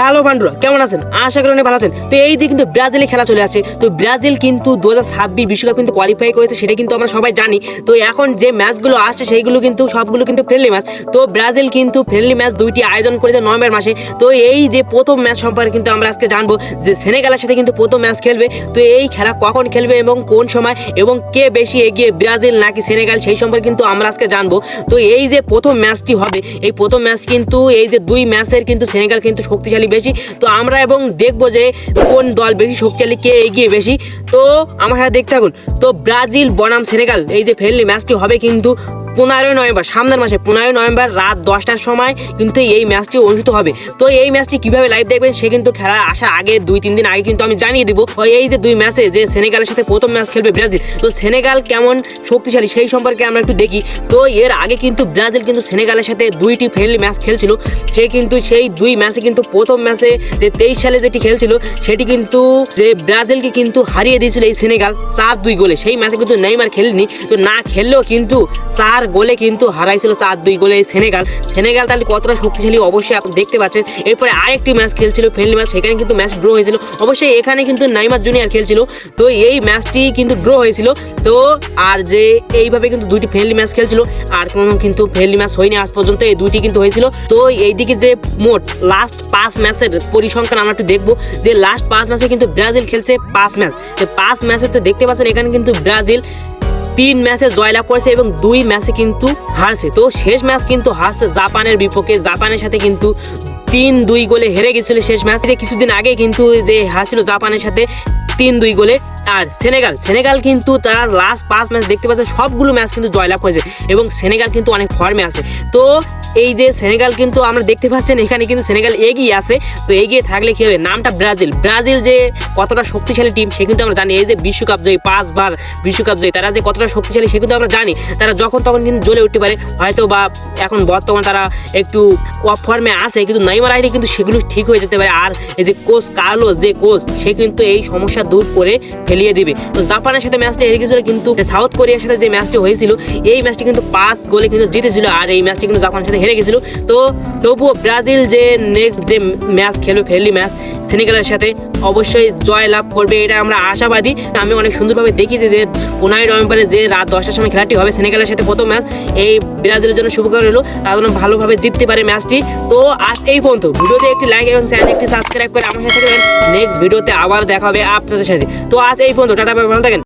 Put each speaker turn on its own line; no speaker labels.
Hello বান্ডুরা কেমন আছেন? আশা করি অনেক ভালো আছেন। তো এই দিকে কিন্তু ব্রাজিলে খেলা চলে আসছে তো ব্রাজিল কিন্তু দু হাজার ছাব্বিশ বিশ্বকাপ কিন্তু কোয়ালিফাই করেছে, সেটা কিন্তু আমরা সবাই জানি। তো এখন যে ম্যাচগুলো আসছে, সেইগুলো কিন্তু, সবগুলো কিন্তু ফ্রেন্ডলি ম্যাচ তো ব্রাজিল কিন্তু ফ্রেন্ডলি ম্যাচ দুইটি আয়োজন করেছে নভেম্বর মাসে। তো এই যে প্রথম ম্যাচ সম্পর্কে কিন্তু আমরা আজকে জানব যে সেনেগালের সাথে কিন্তু প্রথম ম্যাচ খেলবে। তো এই খেলা কখন খেলবে এবং কোন সময় এবং কে বেশি এগিয়ে ব্রাজিল নাকি সেনেগাল, সেই সম্পর্কে কিন্তু আমরা আজকে জানব। তো এই যে প্রথম ম্যাচটি হবে, এই প্রথম ম্যাচ কিন্তু, এই যে দুই ম্যাচের কিন্তু সেনেগাল কিন্তু শক্তিশালী বেশি, তো আমরা এবং দেখব যে কোন দল বেশি শক্তিশালী, কে এগিয়ে বেশি। তো আমার সাথে দেখতে থাকুন। তো ব্রাজিল, বনাম, সেনেগাল, এই যে ফ্রেন্ডলি ম্যাচটি হবে কিন্তু পনেরোই নভেম্বর, সামনের মাসে পনেরোই নভেম্বর রাত দশটার সময় কিন্তু এই ম্যাচটি অনুষ্ঠিত হবে। তো এই ম্যাচটি কীভাবে লাইভ দেখবেন সে কিন্তু খেলা আসার আগে দুই, তিন দিন আগে কিন্তু আমি জানিয়ে দিব। এই যে দুই ম্যাচে যে সেনেগালের সাথে প্রথম ম্যাচ খেলবে ব্রাজিল, তো সেনেগাল কেমন শক্তিশালী সেই সম্পর্কে আমরা একটু দেখি। তো এর আগে কিন্তু ব্রাজিল কিন্তু সেনেগালের সাথে দুইটি ফ্রেন্ডলি ম্যাচ খেলছিল। সে কিন্তু সেই দুই ম্যাচে কিন্তু প্রথম ম্যাচে যে তেইশ সালে যেটি খেলছিল, সেটি কিন্তু যে ব্রাজিলকে কিন্তু হারিয়ে দিয়েছিল এই সেনেগাল চার দুই গোলে। সেই ম্যাচে কিন্তু নেইমার খেলেনি। তো না খেললেও কিন্তু চার গোলে কিন্তু হারাইছিল চার দুই গোলে সেনেগাল। সেনেগাল তাহলে কতটা শক্তিশালী অবশ্যই আপনি দেখতে পাচ্ছেন। এরপরে আরেকটি ম্যাচ খেলছিল ফ্রেন্ডলি ম্যাচ, সেখানে কিন্তু ম্যাচ ড্র হয়েছিল। অবশ্যই এখানে কিন্তু নাইমার জুনিয়র খেলছিল। তো এই ম্যাচটি কিন্তু ড্র হয়েছিল। তো আর যে এইভাবে কিন্তু দুইটি ফ্রেন্ডলি ম্যাচ খেলছিল, আর কোনো কিন্তু ফ্রেন্ডলি ম্যাচ হয়নি আজ পর্যন্ত, এই দুইটি কিন্তু হয়েছিল। তো এইদিকে যে মোট লাস্ট পাঁচ ম্যাচের পরিসংখ্যান আমরা একটু দেখব যে লাস্ট পাঁচ ম্যাচে কিন্তু ব্রাজিল খেলছে পাঁচ ম্যাচ। তো পাঁচ ম্যাচে তো দেখতে পাচ্ছেন এখানে কিন্তু ব্রাজিল তিন ম্যাচে জয়লাভ করেছে এবং দুই ম্যাচে কিন্তু হারছে। তো শেষ ম্যাচ কিন্তু হারছে জাপানের বিপক্ষে। জাপানের সাথে কিন্তু তিন দুই গোলে হেরে গেছিল শেষ ম্যাচ। কিছুদিন আগে কিন্তু যে হারছিল জাপানের সাথে তিন দুই গোলে, আর সেনেগাল। সেনেগাল কিন্তু তারা লাস্ট পাঁচ ম্যাচ দেখতে পাচ্ছে, সবগুলো ম্যাচ কিন্তু জয়লাভ হয়েছে এবং সেনেগাল কিন্তু অনেক ফর্মে আছে। তো এই যে সেনেগাল কিন্তু আমরা দেখতে পাচ্ছেন, এখানে কিন্তু সেনেগাল এগিয়ে আছে। তো এগিয়ে থাকলে কি হবে? নামটা ব্রাজিল। ব্রাজিল যে কতটা শক্তিশালী টিম সে কিন্তু আমরা জানি। এই যে বিশ্বকাপ জয়ী, পাঁচবার বিশ্বকাপ জয়ী, তারা যে কতটা শক্তিশালী, সে কিন্তু আমরা জানি। তারা যখন তখন কিন্তু জ্বলে উঠতে পারে। হয়তো বা এখন বর্তমান তারা একটু অফ ফর্মে আছে, কিন্তু নাইমার আইডি কিন্তু সেগুলো ঠিক হয়ে যেতে পারে। আর এই যে কোচ কার্লোস যে কোচ সে কিন্তু এই সমস্যা দূর করে ফেলিয়ে দিবে। তো জাপানের সাথে ম্যাচটা হেরে গেছিল কিন্তু সাউথ কোরিয়ার সাথে যে ম্যাচটি হয়েছিল, এই ম্যাচটি কিন্তু পাঁচ গোলে কিন্তু জিতেছিল। আর এই ম্যাচটি কিন্তু জাপানের সাথে হেরে গেছিল। তো তবুও ব্রাজিল যে নেক্সট যে ম্যাচ খেলবে ফ্রেন্ডলি ম্যাচ সেনেগালের সাথে অবশ্যই জয় লাভ করবে, এটা আমরা আশাবাদী। আমি অনেক সুন্দরভাবে দেখি যে পনেরোই নভেম্বরে যে রাত দশটার সময় খেলাটি হবে সেনেগালের সাথে প্রথম ম্যাচ এই ব্রাজিলের জন্য শুভকামনা রইল। তার জন্য ভালোভাবে জিততে পারে ম্যাচটি তো আজ এই পর্যন্ত। ভিডিওতে একটি লাইক এবং চ্যানেল একটি সাবস্ক্রাইব করে আমার সাথে নেক্সট ভিডিওতে আবার দেখা হবে আপনাদের সাথে। তো আজ এই পর্যন্ত। টাটা ভালো থাকেন।